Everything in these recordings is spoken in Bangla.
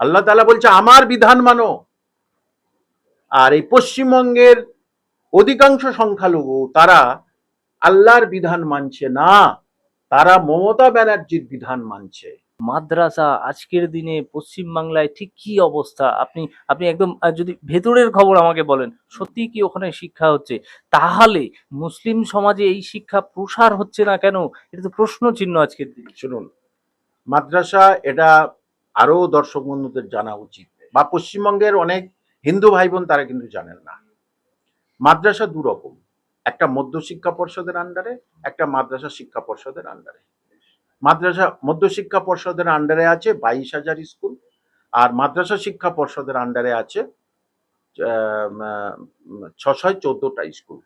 আল্লাহ তালা বলছে আমার বিধান মানো। আর এই পশ্চিমবঙ্গের অধিকাংশ সংখ্যালঘু তারা আল্লাহর বিধান মানছে না। তারা মমতা ব্যানার্জির বিধান মানছে। মাদ্রাসা আজকের দিনে পশ্চিম বাংলায় ঠিক কি অবস্থা? আপনি আপনি একদম যদি ভেতরের খবর আমাকে বলেন সত্যি কি ওখানে শিক্ষা হচ্ছে? তাহলে মুসলিম সমাজে এই শিক্ষা প্রসার হচ্ছে না কেন? এটা তো প্রশ্ন চিহ্ন আজকের দিনে। শুনুন মাদ্রাসা এটা আরও দর্শক বন্ধুদের জানা উচিত। বা পশ্চিমবঙ্গের অনেক হিন্দু ভাই বোন তারা কিন্তু জানেন না। মাদ্রাসা দু রকম একটা মধ্য শিক্ষা পর্ষদের আন্ডারে একটা মাদ্রাসা শিক্ষা পর্ষদের আন্ডারে মাদ্রাসা মধ্য শিক্ষা পর্ষদের আন্ডারে আছে বাইশ হাজার স্কুল আর মাদ্রাসা শিক্ষা পর্ষদের আন্ডারে আছে ছশয় চোদ্দটা স্কুল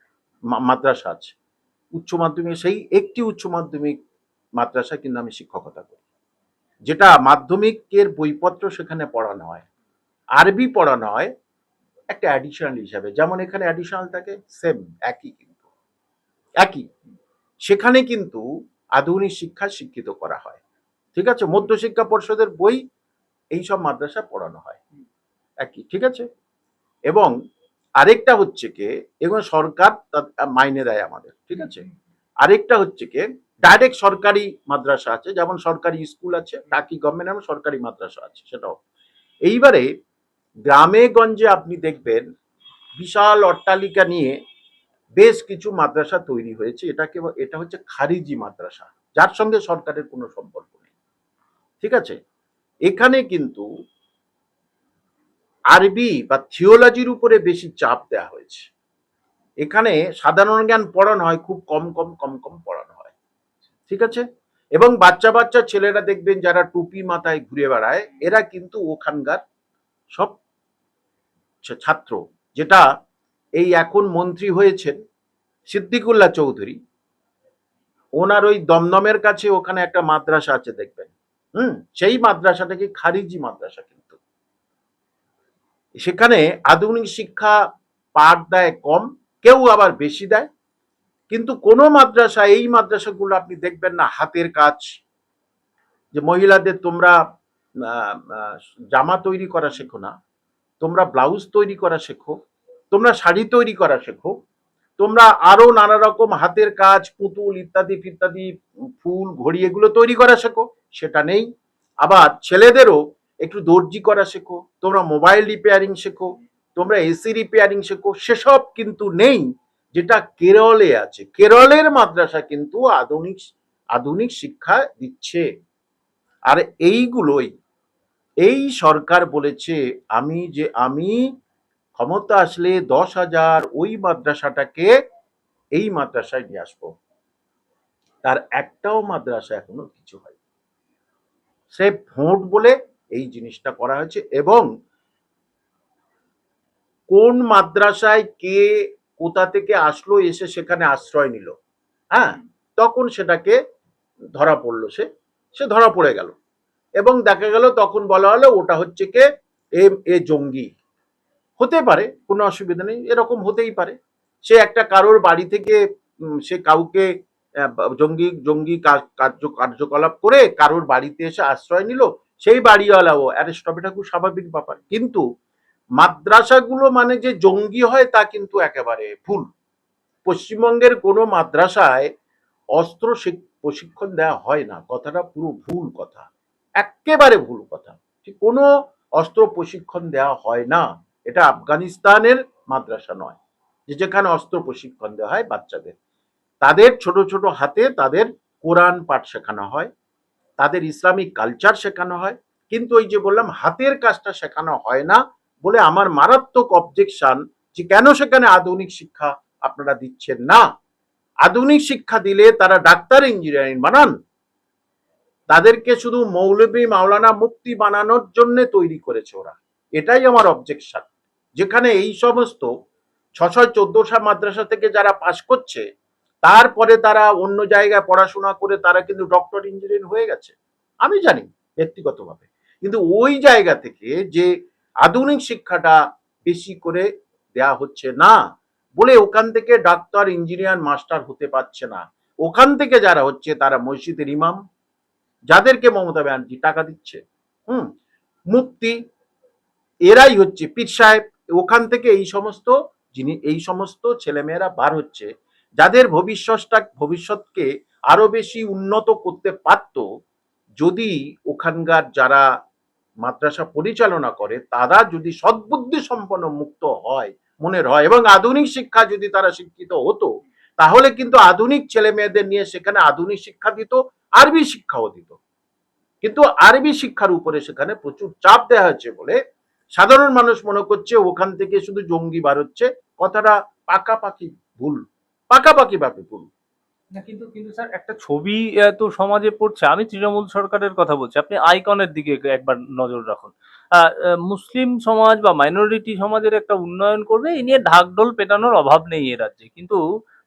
মাদ্রাসা আছে। উচ্চ মাধ্যমিক, সেই একটি উচ্চ মাধ্যমিক মাদ্রাসা কিন্তু আমি শিক্ষকতা করি। যেটা মাধ্যমিকের বইপত্র সেখানে পড়ানো হয়। আরবি পড়ানো হয় একটা অ্যাডিশনাল হিসাবে। যেমন এখানে অ্যাডিশনাল থাকে সেম একই কিন্তু। একই। সেখানে কিন্তু আধুনিক শিক্ষা শিক্ষিত করা হয়। ঠিক আছে? মধ্য শিক্ষা পর্ষদের বই এই সব মাদ্রাসা পড়ানো হয়। একই। ঠিক আছে? এবং আরেকটা হচ্ছে কি, এগুলো সরকার মাইনে দেয় আমাদের। ঠিক আছে? আরেকটা হচ্ছে কি ডাইরেক্ট সরকারি মাদ্রাসা আছে, যেমন সরকারি স্কুল আছে টাকি গভর্নমেন্ট এবং সরকারি মাদ্রাসা আছে, সেটাও। এইবারে গ্রামে গঞ্জে আপনি দেখবেন বিশাল অট্টালিকা নিয়ে বেশ কিছু মাদ্রাসা তৈরি হয়েছে, এটাকে এটা হচ্ছে খারিজি মাদ্রাসা, যার সঙ্গে সরকারের কোনো সম্পর্ক নেই। ঠিক আছে? এখানে কিন্তু আরবি বা থিওলজির উপরে বেশি চাপ দেওয়া হয়েছে। এখানে সাধারণ জ্ঞান পড়ানো হয়, খুব কম কম কম কম পড়ানো ঠিক আছে? এবং বাচ্চা বাচ্চা ছেলেরা দেখবেন যারা টুপি মাথায় ঘুরে বেড়ায়, এরা কিন্তু ওখানকার সব ছাত্র। যেটা এই এখন মন্ত্রী হয়েছেন সিদ্দিকুল্লাহ চৌধুরী। ওনার ওই দমদমের কাছে ওখানে একটা মাদ্রাসা আছে দেখবেন। হুম? সেই মাদ্রাসাটাকে খারিজি মাদ্রাসা কিন্তু। সেখানে আধুনিক শিক্ষা পাঠ দেয় কম, কেউ আবার বেশি দেয়। কিন্তু কোনো মাদ্রাসা, এই মাদ্রাসাগুলো আপনি দেখবেন না, হাতের কাজ। যে মহিলাদের তোমরা জামা তৈরি করা শেখো না, তোমরা ব্লাউজ তৈরি করা শেখো, তোমরা শাড়ি তৈরি করা শেখো, তোমরা আরও নানা রকম হাতের কাজ, পুতুল ইত্যাদি ইত্যাদি ফুল, ঘড়ি এগুলো তৈরি করা শেখো, সেটা নেই। আবার ছেলেদেরও একটু দর্জি করা শেখো, তোমরা মোবাইল রিপেয়ারিং শেখো, তোমরা এসি রিপেয়ারিং শেখো, সেসব কিন্তু নেই। যেটা কেরলে আছে। কেরলের মাদ্রাসা কিন্তু আধুনিক আধুনিক শিক্ষা দিচ্ছে। আর এইগুলোই, এই সরকার বলেছে, আমি যে, আমি ক্ষমতা আসলে দশ হাজার ওই মাদ্রাসাটাকে এই মাদ্রাসায় নিয়ে আসব। তার একটাও মাদ্রাসা এখনও কিছু হয় সে ভোট বলে এই জিনিসটা করা হয়েছে এবং কোন মাদ্রাসায় কে কোথা থেকে আসলো, এসে সেখানে আশ্রয় নিল। হ্যাঁ? তখন সেটাকে ধরা পড়ল সে। সে ধরা পড়ে গেল। এবং দেখা গেল তখন বলা হলো, ওটা হচ্ছে কে? এ এ জঙ্গি। হতে পারে, কোনো অসুবিধা নেই, এরকম হতেই পারে। সে একটা কারোর বাড়ি থেকে সে কাউকে জঙ্গি জঙ্গি কার্য, কার্যকলাপ করে কারোর বাড়িতে এসে আশ্রয় নিল, সেই বাড়িওয়ালাও। অ্যারেস্ট হবে এটা খুব স্বাভাবিক ব্যাপার। কিন্তু মাদ্রাসাগুলো মানে যে জঙ্গি হয় তা কিন্তু একেবারে ভুল। পশ্চিমবঙ্গের কোনো মাদ্রাসায় অস্ত্র শিক- প্রশিক্ষণ দেওয়া হয় না। কথাটা পুরো ভুল কথা। একেবারে ভুল কথা। কোনো অস্ত্র প্রশিক্ষণ দেওয়া হয় না। এটা আফগানিস্তানের মাদ্রাসা নয়, যে যেখানে অস্ত্র প্রশিক্ষণ দেওয়া হয় বাচ্চাদের। তাদের ছোট ছোট হাতে তাদের কোরআন পাঠ শেখানো হয়, তাদের ইসলামিক কালচার শেখানো হয়। কিন্তু ওই যে বললাম, হাতের কাজটা শেখানো হয় না। বলে আমার মারাত্মক অবজেকশন যে কেন সেখানে আধুনিক শিক্ষা আপনারা দিচ্ছেন না? আধুনিক শিক্ষা দিলে তারা ডাক্তার ইঞ্জিনিয়ারিং বানান। তাদেরকে শুধু মৌলবী মাওলানা মুক্তি বানানোর জন্য তৈরি করেছে ওরা। এটাই আমার অবজেকশন যেখানে এই সমস্ত ছশো চোদ্দশা মাদ্রাসা থেকে যারা পাশ করছে, তারপরে তারা অন্য জায়গায় পড়াশোনা করে তারা কিন্তু ডক্টর ইঞ্জিনিয়ার হয়ে গেছে। আমি জানি ব্যক্তিগতভাবে। কিন্তু ওই জায়গা থেকে যে আধুনিক শিক্ষাটা বেশি করে দেয়া হচ্ছে না বলে ওখান থেকে ডাক্তার, ইঞ্জিনিয়ার, মাস্টার হতে পারছে না। ওখান থেকে যারা হচ্ছে তারা মসজিদের ইমাম, যাদেরকে মমতা ব্যানার্জি টাকা দিচ্ছে, হুম মুক্তি এরাই হচ্ছে পীর সাহেব। ওখান থেকে এই সমস্ত যিনি, এই সমস্ত ছেলেমেয়েরা বার হচ্ছে, যাদের ভবিষ্যৎটা, ভবিষ্যৎকে আরও বেশি উন্নত করতে পারত, যদি ওখানকার যারা মাদ্রাসা পরিচালনা করে, তারা যদি সদ্বুদ্ধি সম্পন্ন মুক্ত হয়, মনের হয় এবং আধুনিক শিক্ষা যদি তারা শিক্ষিত হতো, তাহলে কিন্তু আধুনিক ছেলে মেয়েদের নিয়ে সেখানে আধুনিক শিক্ষা দিত, আরবি শিক্ষাও দিত। কিন্তু আরবি শিক্ষার উপরে সেখানে প্রচুর চাপ দেওয়া হচ্ছে বলে সাধারণ মানুষ মনে করছে, ওখান থেকে শুধু জঙ্গি বার হচ্ছে, কথাটা পাকাপাকি ভুল, পাকাপাকি ভাবে ভুল। না কিন্তু কিন্তু স্যার একটা ছবি তো সমাজে পড়ছে। আমি তৃণমূল সরকারের কথা বলছি। আপনি আইকনের দিকে একবার নজর রাখুন। মুসলিম সমাজ বা মাইনরিটি সমাজের একটা উন্নয়ন করবে এই নিয়ে ঢাকঢোল পেটানোর অভাব নেই এ রাজ্যে। কিন্তু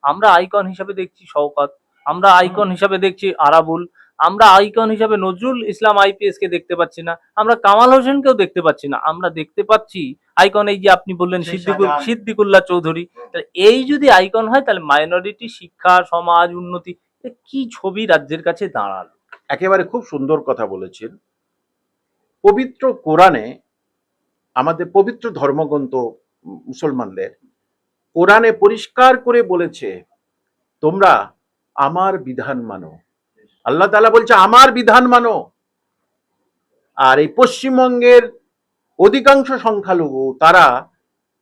আমরা আইকন হিসাবে দেখছি শওকাত আমরা আইকন হিসাবে দেখছি আরাবুল আমরা আইকন হিসাবে নজরুল ইসলাম আইপিএস কে দেখতে পাচ্ছি না আমরা কামাল হোসেনকেও দেখতে পাচ্ছি না আমরা দেখতে পাচ্ছি আইকন এই যে আপনি বললেন সিদ্দিকুল সিদ্দিকুল্লাহ চৌধুরী তাহলে এই যদি আইকন হয় তাহলে মাইনরিটি শিক্ষা সমাজ উন্নতি কি ছবি রাজ্যের কাছে দাঁড়াল? একেবারে খুব সুন্দর কথা বলেছেন। পবিত্র কোরআনে আমাদের পবিত্র ধর্মগ্রন্থ মুসলমানদের কোরআনে পরিষ্কার করে বলেছে তোমরা আমার বিধান মানো। আল্লাহ তালা বলছে, আমার বিধান মানো। আর এই পশ্চিমবঙ্গের অধিকাংশ সংখ্যালঘু, তারা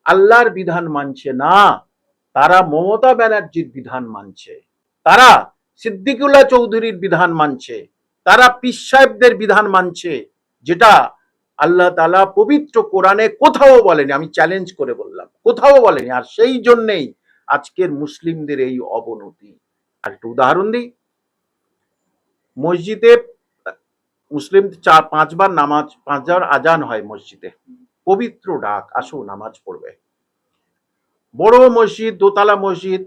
আল্লাহর বিধান মানছে না। তারা মমতা ব্যানার্জির বিধান মানছে। তারা সিদ্দিকুল্লাহ চৌধুরীর বিধান মানছে। তারা পিস সাহেবদের বিধান মানছে, যেটা আল্লাহ তালা পবিত্র কোরআনে কোথাও বলেনি। আমি চ্যালেঞ্জ করে বললাম, কোথাও বলেনি। আর সেই জন্যেই আজকের মুসলিমদের এই অবনতি। আর একটু উদাহরণ দিই। মসজিদে, মুসলিম চার, পাঁচবার নামাজ, পাঁচবার আজান হয় মসজিদে। পবিত্র ডাক আসো নামাজ পড়বে। বড় মসজিদ, দোতলা মসজিদ,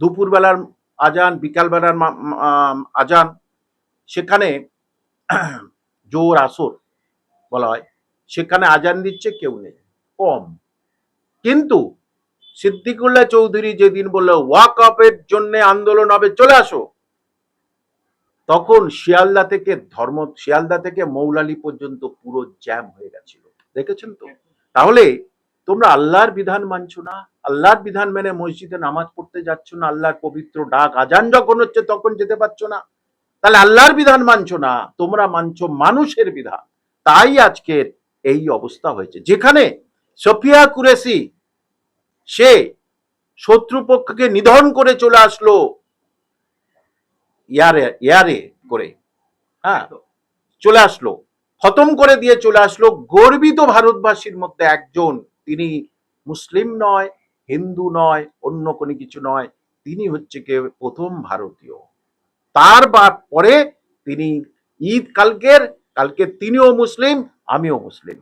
দুপুরবেলার আজান, বিকালবেলার আজান, সেখানে জোর আসর বলা হয়। সেখানে আজান দিচ্ছে কেউ নেই, কম। কিন্তু সিদ্দিকুল্লাহ চৌধুরী যেদিন বলল ওয়াক আপের জন্য আন্দোলন হবে, চলে আসো। তখন শিয়ালদা থেকে ধর্ম, শিয়ালদা থেকে মৌলালি পর্যন্ত পুরো জ্যাম হয়ে গেছিল। দেখেছেন তো? তাহলে তোমরা আল্লাহর বিধান মানছো না? আল্লাহর বিধান মেনে মসজিদে নামাজ পড়তে যাচ্ছ না? আল্লাহর পবিত্র ডাক আজান যখন হচ্ছে তখন যেতে পারছ না? তাহলে আল্লাহর বিধান মানছো না? তোমরা মানছো মানুষের বিধান। তাই আজকের এই অবস্থা হয়েছে। যেখানে সফিয়া কুরেসি সে শত্রুপক্ষকে নিধন করে চলে আসলো। ইয়ারে ইয়ারে করে। হ্যাঁ চলে আসলো। খতম করে দিয়ে চলে আসলো গর্বিত ভারতবাসীর মধ্যে একজন। তিনি মুসলিম নয়, হিন্দু নয়, অন্য কোনো কিছু নয়। তিনি হচ্ছে কে? প্রথম ভারতীয়। তার বা পরে তিনি ঈদ কালকের, কালকে তিনিও মুসলিম, আমিও মুসলিম।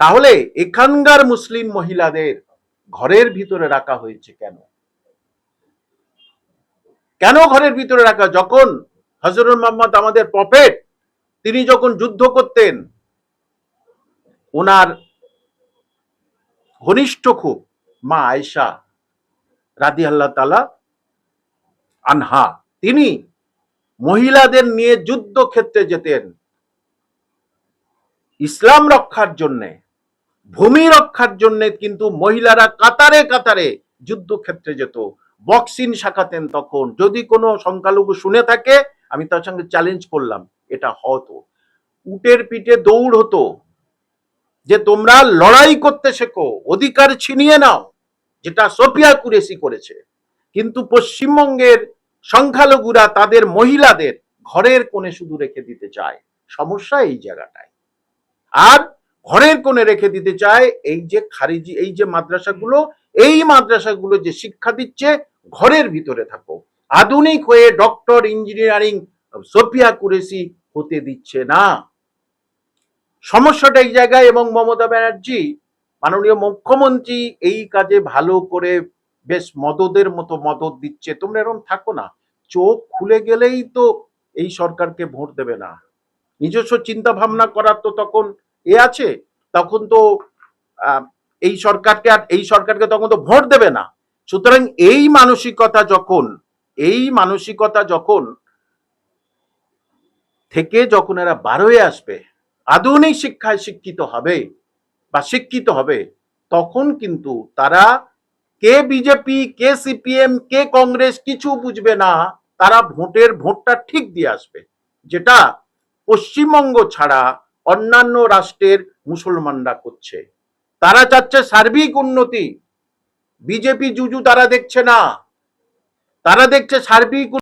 তাহলে এখানকার মুসলিম মহিলাদের ঘরের ভিতরে রাখা হয়েছে কেন? কেন ঘরের ভিতরে রাখা? যখন হজরত মোহাম্মদ আমাদের প্রফেট তিনি যখন যুদ্ধ করতেন ওনার ঘনিষ্ঠ খুব মা আয়েশা রাদি আল্লাহ তালা আনহা, তিনি মহিলাদের নিয়ে যুদ্ধক্ষেত্রে যেতেন। ইসলাম রক্ষার জন্যে, ভূমি রক্ষার জন্যে কিন্তু মহিলারা কাতারে কাতারে যুদ্ধক্ষেত্রে যেত। বক্সিং শাখাতেন তখন। যদি কোনো সংখ্যালঘু শুনে থাকে, আমি তার সঙ্গে চ্যালেঞ্জ করলাম। এটা হতো। উটের পিঠে দৌড় হতো। যে তোমরা লড়াই করতে শেখো, অধিকার ছিনিয়ে নাও, যেটা সোফিয়া কুরেসি করেছে। কিন্তু পশ্চিমবঙ্গের সংখ্যালঘুরা তাদের মহিলাদের ঘরের কোণে শুধু রেখে দিতে চায়। সমস্যা এই জায়গাটায়। আর ঘরের কোণে রেখে দিতে চায় এই যে খারিজি, এই যে মাদ্রাসাগুলো, এই মাদ্রাসাগুলো যে শিক্ষা দিচ্ছে ঘরের ভিতরে থাকো। আধুনিক হয়ে ডক্টর ইঞ্জিনিয়ারিং সোফিয়া কুরেসি হতে দিচ্ছে না। সমস্যাটা এই জায়গায় এবং মমতা ব্যানার্জি, মাননীয় মুখ্যমন্ত্রী এই কাজে ভালো করে বেশ মদদের মতো মদত দিচ্ছে। তোমরা এরকম থাকো না। চোখ খুলে গেলেই তো এই সরকারকে ভোট দেবে না। নিজস্ব চিন্তা ভাবনা করার তো তখন এ আছে। তখন তো এই সরকারকে আর এই সরকারকে তখন তো ভোট দেবে না। সুতরাং এই মানসিকতা যখন, এই মানসিকতা যখন থেকে যখন এরা বার হয়ে আসবে, আধুনিক শিক্ষায় শিক্ষিত হবে বা শিক্ষিত হবে, তখন কিন্তু তারা কে বিজেপি, কে সিপিএম, কে কংগ্রেস কিছু বুঝবে না, তারা ভোটের ভোটটা ঠিক দিয়ে আসবে। যেটা পশ্চিমবঙ্গ ছাড়া অন্যান্য রাষ্ট্রের মুসলমানরা করছে। তারা চাচ্ছে সার্বিক উন্নতি বিজেপি জুজু তারা দেখছে না। তারা দেখছে সার্বিক